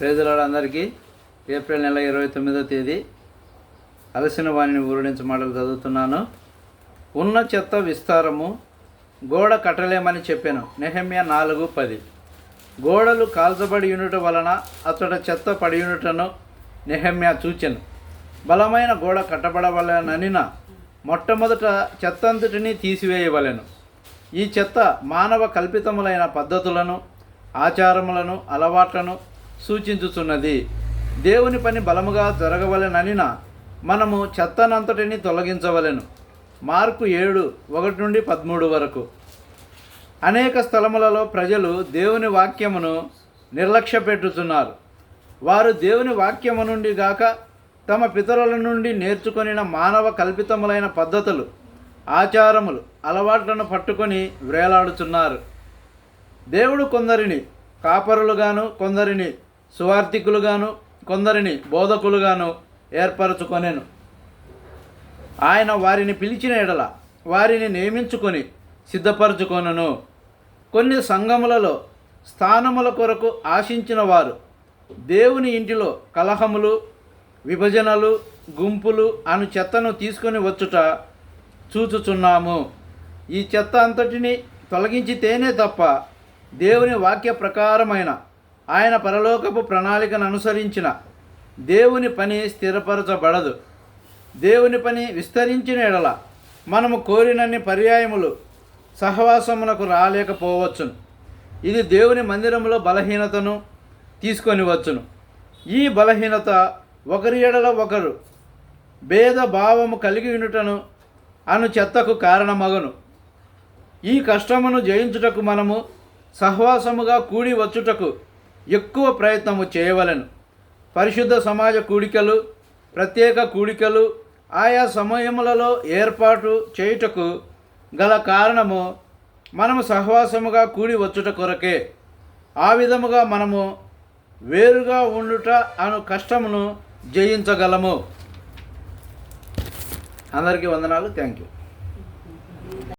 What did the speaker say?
ప్రేదలాడు అందరికీ. ఏప్రిల్ నెల ఇరవై తొమ్మిదో తేదీ. అలసిన వాణిని ఊరడించి మాటలు చదువుతున్నాను. ఉన్న చెత్త విస్తారము గోడ కట్టలేమని చెప్పాను. నెహమ్య నాలుగు పది. గోడలు కాల్చబడి ఉండుట వలన అతడ చెత్త పడి యూనిట్ను నెహమ్య చూచెను. బలమైన గోడ కట్టబడవలననిన మొట్టమొదట చెత్తంతటిని తీసివేయవలెను. ఈ చెత్త మానవ కల్పితములైన పద్ధతులను ఆచారములను అలవాట్లను సూచించుచున్నది. దేవుని పని బలముగా జరగవలెననిన మనము చెత్తనంతటిని తొలగించవలెను. మార్కు ఏడు ఒకటి నుండి పదమూడు వరకు. అనేక స్థలములలో ప్రజలు దేవుని వాక్యమును నిర్లక్ష్య పెట్టుతున్నారు వారు దేవుని వాక్యము నుండి గాక తమ పితరుల నుండి నేర్చుకొనిన మానవ కల్పితములైన పద్ధతులు ఆచారములు అలవాట్లను పట్టుకొని వ్రేలాడుతున్నారు దేవుడు కొందరిని కాపరులుగాను కొందరిని సువార్థికులుగాను కొందరిని బోధకులుగాను ఏర్పరచుకొనెను. ఆయన వారిని పిలిచిన ఎడల వారిని నియమించుకొని సిద్ధపరచుకొనను. కొన్ని సంఘములలో స్థానముల కొరకు ఆశించిన వారు దేవుని ఇంటిలో కలహములు విభజనలు గుంపులు అను చెత్తను తీసుకొని వచ్చుట చూచుచున్నాము. ఈ చెత్త అంతటిని తొలగించితేనే తప్ప దేవుని వాక్య ప్రకారమైన ఆయన పరలోకపు ప్రణాళికను అనుసరించిన. దేవుని పని స్థిరపరచబడదు. దేవుని పని విస్తరించిన ఎడల మనము కోరినన్ని పర్యాయములు సహవాసమునకు రాలేకపోవచ్చును. ఇది దేవుని మందిరములో బలహీనతను తీసుకొని వచ్చును ఈ బలహీనత ఒకరి ఎడల ఒకరు భేద భావము కలిగి ఉండుటను అను చెత్తకు కారణమగను. ఈ కష్టమును జయించుటకు మనము సహవాసముగా కూడి వచ్చుటకు ఎక్కువ ప్రయత్నము చేయవలెను. పరిశుద్ధ సమాజ కూడికలు ప్రత్యేక కూడికలు ఆయా సమయములలో ఏర్పాటు చేయుటకు గల కారణము మనము సహవాసముగా కూడి వచ్చుట కొరకే. ఆ విధముగా మనము వేరుగా ఉండుట అను కష్టమును జయించగలము. అందరికీ వందనాలు. Thank you.